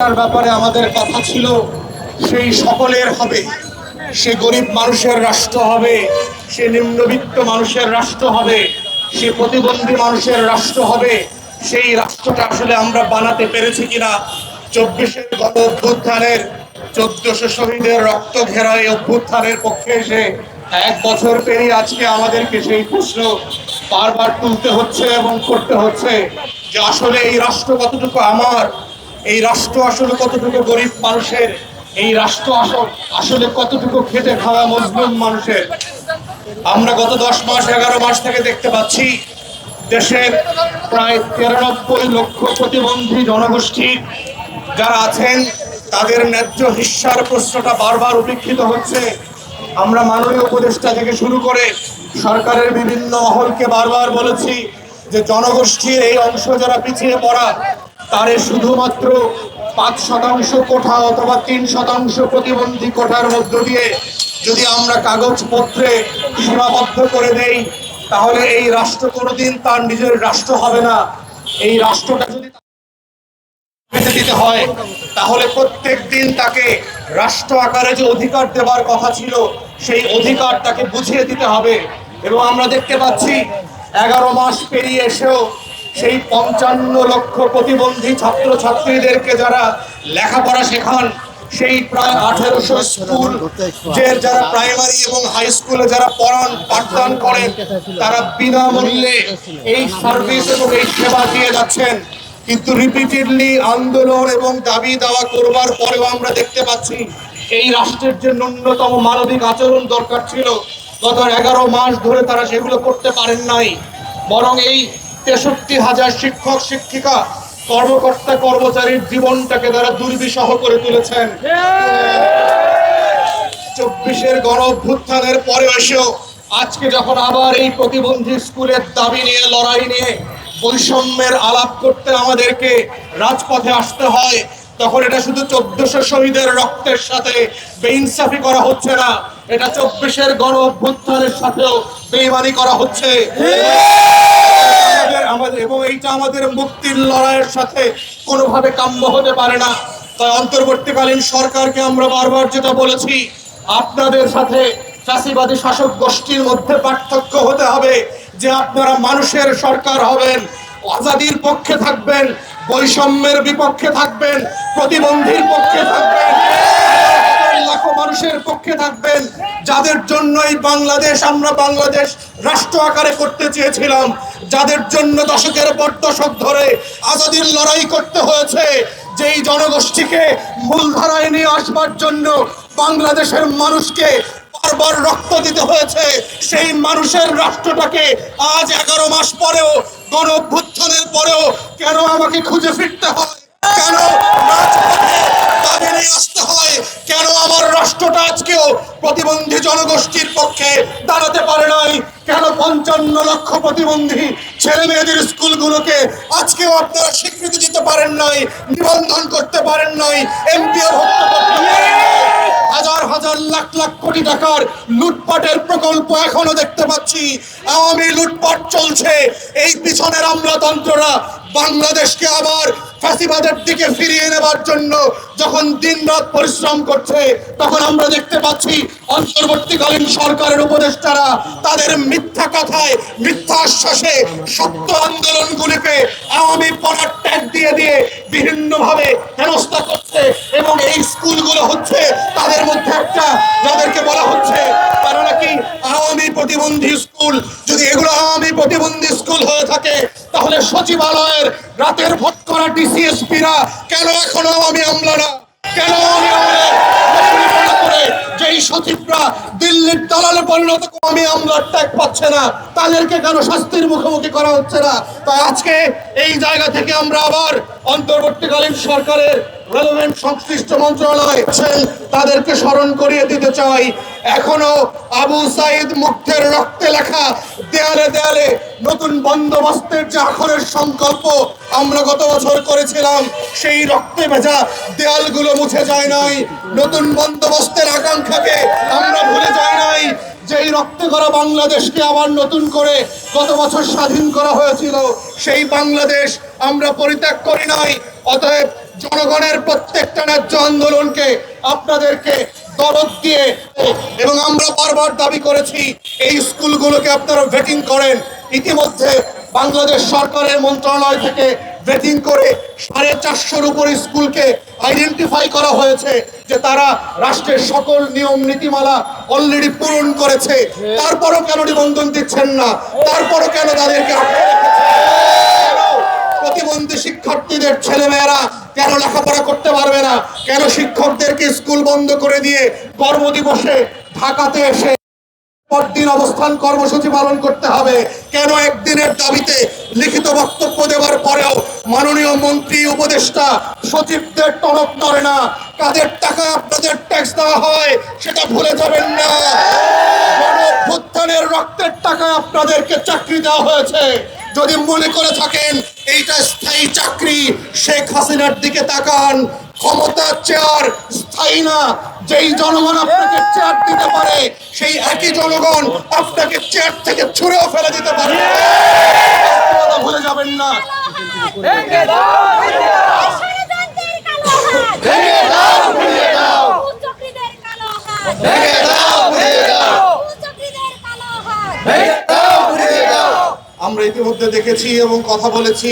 তার ব্যাপারে আমাদের কথা ছিল, সেই সকলের হবে। সে গরিব মানুষের রাষ্ট্র হবে, সে নিম্নবিত্ত মানুষের রাষ্ট্র হবে, সে প্রতিবন্ধী মানুষের রাষ্ট্র হবে। সেই রাষ্ট্রটা আসলে আমরা বানাতে পেরেছি কিনা, চব্বিশের গণ অভ্যুত্থানের, চোদ্দশো শহীদের রক্ত ঘেরা এই অভ্যুত্থানের পক্ষে এসে এক বছর পেরিয়ে আজকে আমাদেরকে সেই প্রশ্ন বারবার তুলতে হচ্ছে এবং করতে হচ্ছে যে আসলে এই রাষ্ট্র কতটুকু আমার এই রাষ্ট্র আসলে কতটুকু গরিব মানুষের? এই রাষ্ট্র আসল- কতটুকু খেটে খাওয়া মজলুম মানুষের? আমরা গত দশ মাস, এগারো মাস থেকে দেখতে পাচ্ছি দেশের প্রায় তিরানব্বই লক্ষ প্রতিবন্ধী জনগোষ্ঠী যারা আছেন, তাদের ন্যায্য হিস্সার প্রশ্নটা বারবার উপেক্ষিত হচ্ছে। আমরা মাননীয় উপদেষ্টা থেকে শুরু করে সরকারের বিভিন্ন মহলকে বারবার বলেছি যে জনগোষ্ঠীর এই অংশ যারা পিছিয়ে পড়া তারে শুধুমাত্র পাঁচ শতাংশ কোঠা অথবা তিন শতাংশ প্রতিবন্ধী কোঠার মধ্য দিয়ে যদি আমরা কাগজপত্রে সীমাবদ্ধ করে দেই, তাহলে এই রাষ্ট্র কোনোদিন তার নিজের রাষ্ট্র হবে না। এই রাষ্ট্রটা যদি দিতে হয়, তাহলে প্রত্যেক দিন তাকে রাষ্ট্র আকারে যে অধিকার দেওয়ার কথা ছিল, সেই অধিকার তাকে বুঝিয়ে দিতে হবে। এবং আমরা দেখতে পাচ্ছি, এগারো মাস পেরিয়ে এসেও সেই পঞ্চান্ন লক্ষ প্রতিবন্ধী ছাত্র ছাত্রীদেরকে যারা লেখাপড়া শেখান, সেই প্রায় আঠেরোশো স্কুল যে যারা প্রাইমারি এবং হাই স্কুলে যারা পড়ান, পাঠদান করেন, তারা বিনামূল্যে এই সার্ভিস এবং এই সেবা দিয়ে যাচ্ছেন। কিন্তু রিপিটেডলি আন্দোলন এবং দাবি দাওয়া করবার পরেও আমরা দেখতে পাচ্ছি, এই রাষ্ট্রের যে ন্যূনতম মানবিক আচরণ দরকার ছিল, গত এগারো মাস ধরে তারা সেগুলো করতে পারেন নাই। বরং এই তেষট্টি হাজার শিক্ষক, শিক্ষিকা, কর্মকর্তা কর্মচারীর জীবনটাকে তারা দুর্বিষহ করে তুলেছেন। চব্বিশের গণ অভ্যুত্থানের পরে এসেও আজকে যখন আবার এই প্রতিবন্ধী স্কুলের দাবি নিয়ে, লড়াই নিয়ে বৈষম্যের আলাপ করতে আমাদেরকে রাজপথে আসতে হয়, তখন এটা শুধু চোদ্দশো শহীদের রক্তের সাথে বেইনসাফি করা হচ্ছে না, এটা চব্বিশের গণ অভ্যুত্থানের সাথেও বেইমানি করা হচ্ছে। আমাদের আমাদের, এবং এইটা আমাদের মুক্তির লড়াইয়ের সাথে কোনোভাবে কাম্য হতে পারে না। তাই অন্তর্বর্তীকালীন সরকারকে আমরা বারবার যেটা বলেছি, আপনাদের সাথে চাষিবাদী শাসক গোষ্ঠীর মধ্যে পার্থক্য হতে হবে, যে আপনারা মানুষের সরকার হবেন, আজাদির পক্ষে থাকবেন, বৈষম্যের বিপক্ষে থাকবেন, প্রতিবন্ধীর পক্ষে থাকবেন। লাখো মানুষের পক্ষে থাকবেন, যাদের জন্য এই বাংলাদেশ আমরা বাংলাদেশ রাষ্ট্র আকারে করতে চেয়েছিলাম, যাদের জন্য দশকের পর দশক ধরে আজাদির লড়াই করতে হয়েছে, যেই জনগোষ্ঠীকে মূলধারায় নিয়ে আসবার জন্য বাংলাদেশের মানুষকে বারবার রক্ত দিতে হয়েছে, সেই মানুষের রাষ্ট্রটাকে আজ এগারো মাস পরেও গণ অভ্যুত্থানের পরেও কেন আমাকে খুঁজে ফিরতে হয়? কেন আসতে হয়? কেন আমার রাষ্ট্রটা আজকেও প্রতিবন্ধী জনগোষ্ঠীর পক্ষে দাঁড়াতে পারে নাই? কেন পঞ্চান্ন লক্ষ প্রতিবন্ধী ছেলে মেয়েদের স্কুলগুলোকে আজকেও আপনারা স্বীকৃতি দিতে পারেন নাই, নিবন্ধন করতে পারেন নাই এমপিও। হাজার হাজার লাখ লাখ কোটি টাকার লুটপাটের প্রকল্প এখনও দেখতে পাচ্ছি। আওয়ামী লুটপাট চলছে। এই পিছনের আমলাতন্ত্ররা বাংলাদেশকে আবার ফ্যাসিবাদের দিকে ফিরিয়ে নেবার জন্য যখন দিনরাত পরিশ্রম করছে, তখন আমরা দেখতে পাচ্ছি অন্তর্বর্তীকালীন সরকারের উপদেষ্টারা তাদের মিথ্যা কথায়, মিথ্যা আশ্বাসে সত্য আন্দোলনগুলিকে আওয়ামী পড়ার ট্যাগ দিয়ে দিয়ে বিভিন্নভাবে হেনস্থা করছে এবং এই স্কুলগুলো হচ্ছে তাদের মধ্যে একটা, যাদেরকে বলা হচ্ছে তারা নাকি আওয়ামী প্রতিবন্ধী স্কুল। যদি এগুলো আওয়ামী প্রতিবন্ধী স্কুল হয়ে থাকে, তাহলে সচিবালয়ের রাতের ভোট করা ডিসিএসপিরা কেন এখনও আমি আমলারা? কেন আমি যেই সচিবরা দিল্লির দালালে পরিণত আমি আমলার ট্যাগ পাচ্ছে না, তাদেরকে কেন শাস্তির মুখোমুখি করা হচ্ছে না? তাই আজকে এই জায়গা থেকে আমরা আবার অন্তর্বর্তীকালীন সরকারের রেলেভেন্ট সংশ্লিষ্ট মন্ত্রণালয় তাদেরকে স্মরণ করিয়ে দিতে চাই। এখনও আবু সাইদ মুক্তের রক্তে লেখা দেয়ালে দেয়ালে নতুন বন্দোবস্তের যে আখরের সংকল্প আমরা গত বছর করেছিলাম, সেই রক্তে ভেজা দেয়ালগুলো মুছে যায় নাই। নতুন বন্দোবস্তের আকাঙ্ক্ষাকে আমরা ভুলে যাই নাই যেই রক্তে করা বাংলাদেশকে আবার নতুন করে গত বছর স্বাধীন করা হয়েছিল। সেই বাংলাদেশ আমরা পরিত্যাগ করি নাই। অতএব জনগণের প্রত্যেকটা ন্যায্য আন্দোলনকে আপনাদেরকে দরদ দিয়ে এবং আমরা বারবার দাবি করেছি, এই স্কুলগুলোকে আপনারা ভেটিং করেন। ইতিমধ্যে বাংলাদেশ সরকারের মন্ত্রণালয় থেকে ভেটিং করে সাড়ে চারশোর উপর স্কুলকে আইডেন্টিফাই করা হয়েছে যে তারা রাষ্ট্রের সকল নিয়ম, নীতিমালা অলরেডি পূরণ করেছে। তারপরও কেন নিবন্ধন দিচ্ছেন না? তারপরও কেন তাদেরকে প্রতিবন্ধী শিক্ষার্থীদের ছেলেমেয়েরা কেন লেখাপড়া করতে পারবে না? কেন শিক্ষকদেরকে স্কুল বন্ধ করে দিয়ে কর্মদিবসে ঢাকাতে এসে পরদিন অবস্থান কর্মসূচি পালন করতে হবে? কেন একদিনের দাবিতে লিখিত বক্তব্য দেওয়ার পরেও মাননীয় মন্ত্রী, উপদেষ্টা, সচিবদের টনক করে না? কাদের টাকা আপনাদের ট্যাক্স দেওয়া হয় সেটা ভুলে যাবেন না। রক্তের টাকা আপনাদেরকে চাকরি দেওয়া হয়েছে? যদি মনে করে থাকেন, এইটা স্থায়ী চাকরি শেখ হাসিনার দিকে তাকান। ক্ষমতা চেয়ার স্থায়ী না। যেই জনগণ আপনাকে চেয়ার দিতে পারে সেই একই জনগণ আপনাকে চেয়ার থেকে ছুঁড়েও ফেলে দিতে পারে। ভুলে যাবেন না। আমরা ইতিমধ্যে দেখেছি এবং কথা বলেছি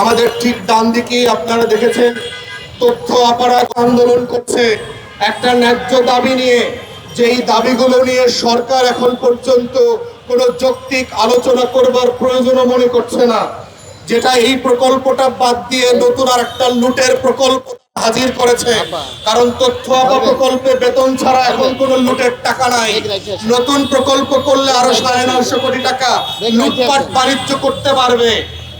আমাদের ঠিক ডান দিকে আপনারা দেখেছেন তথ্য অপরাধ আন্দোলন করছে। একটা ন্যায্য দাবি নিয়ে যেই দাবিগুলো নিয়ে সরকার এখন পর্যন্ত কোনো যৌক্তিক আলোচনা করবার প্রয়োজনও মনে করছে না। যেটা এই প্রকল্পটা বাদ দিয়ে নতুন আর একটা লুটের প্রকল্প হাজির করেছে। কারণ তথ্য আপা প্রকল্পে বেতন ছাড়া এখন কোনো লুটের টাকা নাই। নতুন প্রকল্প করলে আরও সাড়ে নয়শো কোটি টাকা লুটপাট বাণিজ্য করতে পারবে।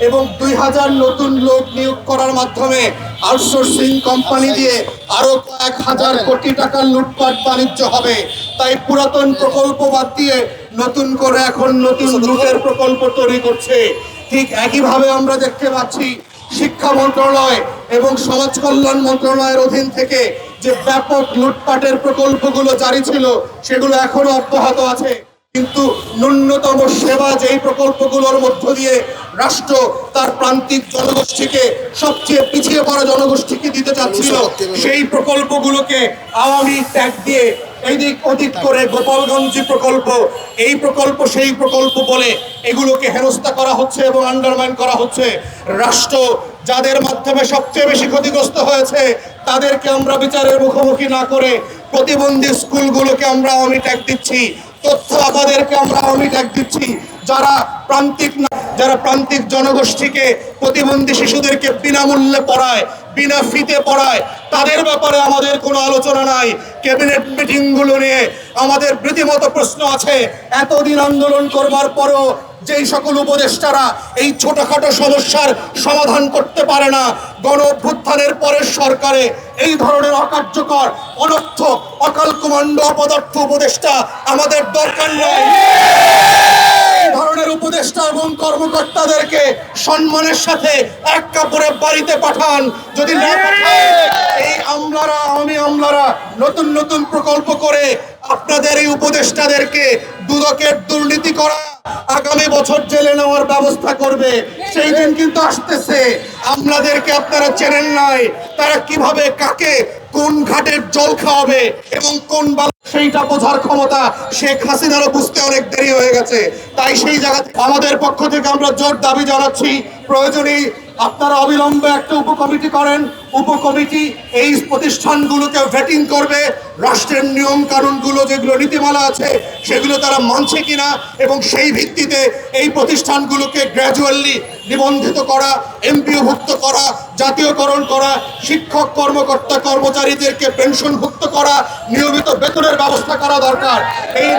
এবং দুই হাজার নতুন লোক নিয়োগ করার মাধ্যমে আউটসোর্সিং কোম্পানি দিয়ে আরও কয়েক হাজার কোটি টাকার লুটপাট বাণিজ্য হবে। তাই পুরাতন প্রকল্প বাদ দিয়ে নতুন করে এখন নতুন লুটের প্রকল্প তৈরি করছে। ঠিক একইভাবে আমরা দেখতে পাচ্ছি শিক্ষা মন্ত্রণালয় এবং সমাজ কল্যাণ মন্ত্রণালয়ের অধীন থেকে যে ব্যাপক লুটপাটের প্রকল্পগুলো জারি ছিল, সেগুলো এখনও অব্যাহত আছে। কিন্তু ন্যূনতম সেবা যেই প্রকল্পগুলোর মধ্য দিয়ে রাষ্ট্র তার প্রান্তিক জনগোষ্ঠীকে সবচেয়ে পিছিয়ে পড়া জনগোষ্ঠীকে দিতে চাচ্ছিল সেই প্রকল্পগুলোকে আওয়ামী ট্যাগ দিয়ে এদিক ওদিক করে গোপালগঞ্জ প্রকল্প এই প্রকল্প সেই প্রকল্প বলে এগুলোকে হেনস্থা করা হচ্ছে এবং আন্ডারমাইন করা হচ্ছে। রাষ্ট্র যাদের মাধ্যমে সবচেয়ে বেশি ক্ষতিগ্রস্ত হয়েছে তাদেরকে আমরা বিচারের মুখোমুখি না করে প্রতিবন্ধী স্কুলগুলোকে আমরা আওয়ামী ট্যাগ দিচ্ছি। তথ্য আমাদেরকে আমরা ট্যাগ দিচ্ছি। যারা প্রান্তিক যারা প্রান্তিক জনগোষ্ঠীকে, প্রতিবন্ধী শিশুদেরকে বিনামূল্যে পড়ায়, বিনা ফিতে পড়ায়, তাদের ব্যাপারে আমাদের কোনো আলোচনা নাই। ক্যাবিনেট মিটিংগুলো নিয়ে আমাদের রীতিমতো প্রশ্ন আছে, এতদিন আন্দোলন করবার পরও যেই সকল উপদেষ্টারা এই ছোটখাটো সমস্যার সমাধান করতে পারে না গণ অভ্যুত্থানের পরের সরকারে এই ধরনের অকার্যকর অনর্থ অকাল কমান্ডো অপদার্থ উপদেষ্টা আমাদের দরকার এই ধরনের উপদেষ্টা এবং কর্মকর্তাদেরকে সম্মানের সাথে এক কাপড়ে বাড়িতে পাঠান। যদি না পাঠান এই আমলারা, আমি আমলারা নতুন নতুন প্রকল্প করে আপনাদের এই উপদেষ্টাদেরকে দুদকের দুর্নীতি করা আগামী বছর জেলে নেওয়ার ব্যবস্থা করবে। সেই দিন কিন্তু আসতেছে। আমলাদেরকে আপনারা চেনেন নাই। তারা কীভাবে, কাকে কোন ঘাটের জল খাওয়াবে এবং কোন সেইটা বোঝার ক্ষমতা শেখ হাসিনারও বুঝতে অনেক দেরি হয়ে গেছে। তাই সেই জায়গাতে আমাদের পক্ষ থেকে আমরা জোর দাবি জানাচ্ছি, প্রয়োজনে আপনারা অবিলম্বে একটা উপকমিটি করেন। উপকমিটি এই প্রতিষ্ঠানগুলোকে ভেটিং করবে। রাষ্ট্রের নিয়ম কানুনগুলো যেগুলো নীতিমালা আছে, সেগুলো তারা মানছে কিনা এবং সেই ভিত্তিতে এই প্রতিষ্ঠানগুলোকে গ্র্যাজুয়ালি নিবন্ধিত করা, এমপিওভুক্ত করা, জাতীয়করণ করা, শিক্ষক, কর্মকর্তা, কর্মচারীদেরকে পেনশনভুক্ত করা, নিয়মিত বেতনের ব্যবস্থা করা দরকার। এই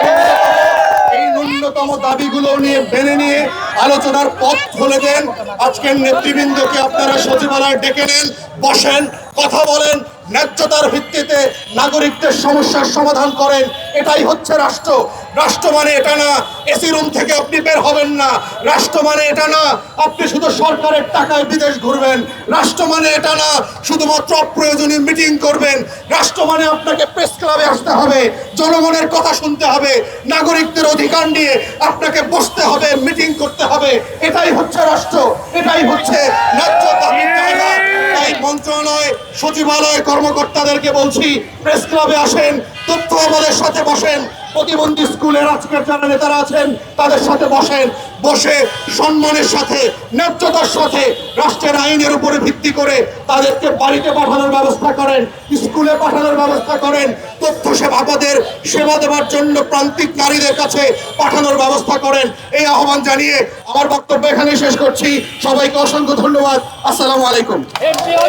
এই ন্যূনতম দাবিগুলো নিয়ে মেনে নিয়ে আলোচনার পথ খুলে দেন। আজকের নেতৃবৃন্দকে আপনারা সচিবালয়ে ডেকে নেন, বসেন, কথা বলেন ন্যায্যতার ভিত্তিতে নাগরিকদের সমস্যার সমাধান করেন। এটাই হচ্ছে রাষ্ট্র। রাষ্ট্র মানে এটা না, এসি রুম থেকে আপনি বের হবেন না। রাষ্ট্র মানে এটা না, আপনি শুধু সরকারের টাকায় বিদেশ ঘুরবেন। রাষ্ট্র মানে এটা না, শুধুমাত্র অপ্রয়োজনীয় মিটিং করবেন। রাষ্ট্র মানে আপনাকে প্রেস ক্লাবে আসতে হবে, জনগণের কথা শুনতে হবে, নাগরিকদের অধিকার নিয়ে আপনাকে বসতে হবে, মিটিং করতে হবে। এটাই হচ্ছে রাষ্ট্র এটাই হচ্ছে ন্যায্য দাবির জায়গা তাই তাই মন্ত্রণালয় সচিবালয় কর্মকর্তাদেরকে বলছি প্রেস ক্লাবে আসেন, তথ্য আমাদের সাথে বসেন। প্রতিবন্ধী স্কুলের আজকের যারা নেতারা আছেন, তাদের সাথে বসেন। বসে সম্মানের সাথে, ন্যায্যতার সাথে রাষ্ট্রের আইনের উপরে ভিত্তি করে তাদেরকে বাড়িতে পাঠানোর ব্যবস্থা করেন, স্কুলে পাঠানোর ব্যবস্থা করেন, তথ্য সেবা আমাদের সেবা দেওয়ার জন্য প্রান্তিক নারীদের কাছে পাঠানোর ব্যবস্থা করেন। এই আহ্বান জানিয়ে আমার বক্তব্য এখানে শেষ করছি। সবাইকে অসংখ্য ধন্যবাদ। আসসালামু আলাইকুম। এমপিও